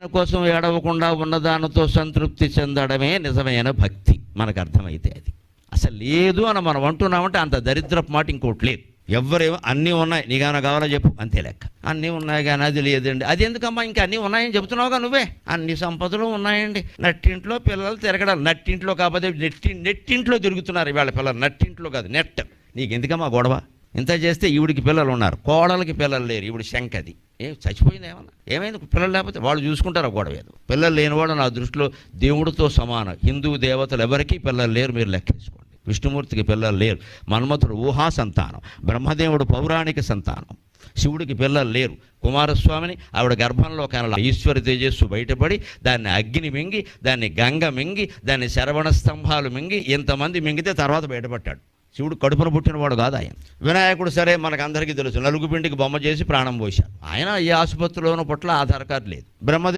ఆయన కోసం ఏడవకుండా ఉన్నదానితో సంతృప్తి చెందడమే నిజమైన భక్తి. మనకు అర్థమైతే అది. అసలు లేదు అని మనం అంటున్నామంటే అంత దరిద్రపు మాట ఇంకోటి లేదు. ఎవరేమో అన్నీ ఉన్నాయి. నీకేమైనా కావాలో చెప్పు. అంతే లెక్క. అన్నీ ఉన్నాయి కానీ అది లేదండి. అది ఎందుకమ్మా ఇంకా అన్నీ ఉన్నాయని చెప్తున్నావుగా నువ్వే? అన్ని సంపదలు ఉన్నాయండి. నట్టింట్లో పిల్లలు తిరగడాలి. నట్టింట్లో కాకపోతే నెట్టి నెట్టింట్లో తిరుగుతున్నారు ఇవాళ పిల్లలు. నట్టింట్లో కాదు నెట్. నీకు ఎందుకమ్మా గొడవ? ఇంత చేస్తే ఈవిడికి పిల్లలు ఉన్నారు. కోడలకి పిల్లలు లేరు. ఈవిడ శంకది ఏ చచ్చిపోయింది ఏమన్నా? ఏమైంది? పిల్లలు లేకపోతే వాళ్ళు చూసుకుంటారు ఆ గొడవ ఏదో. పిల్లలు లేనివాడు నా దృష్టిలో దేవుడితో సమానం. హిందూ దేవతలు ఎవరికీ పిల్లలు లేరు మీరు లెక్కేసుకోండి. విష్ణుమూర్తికి పిల్లలు లేరు. మన్మథుడు ఊహా సంతానం. బ్రహ్మదేవుడు పౌరాణిక సంతానం. శివుడికి పిల్లలు లేరు. కుమారస్వామిని ఆవిడ గర్భంలో కనల ఈశ్వర తేజస్సు బయటపడి దాన్ని అగ్ని మింగి దాన్ని గంగ మింగి దాన్ని శరవణ స్తంభాలు మింగి ఇంతమంది మింగితే తర్వాత బయటపడ్డాడు. శివుడు కడుపున పుట్టినవాడు కాదు ఆయన. వినాయకుడు సరే మనకు అందరికీ తెలుసు. నలుగుపిండికి బొమ్మ చేసి ప్రాణం పోశాడు. ఆయన ఏ ఆసుపత్రిలోనూ పట్ల ఆధార్ కార్డు లేదు. బ్రహ్మదేవి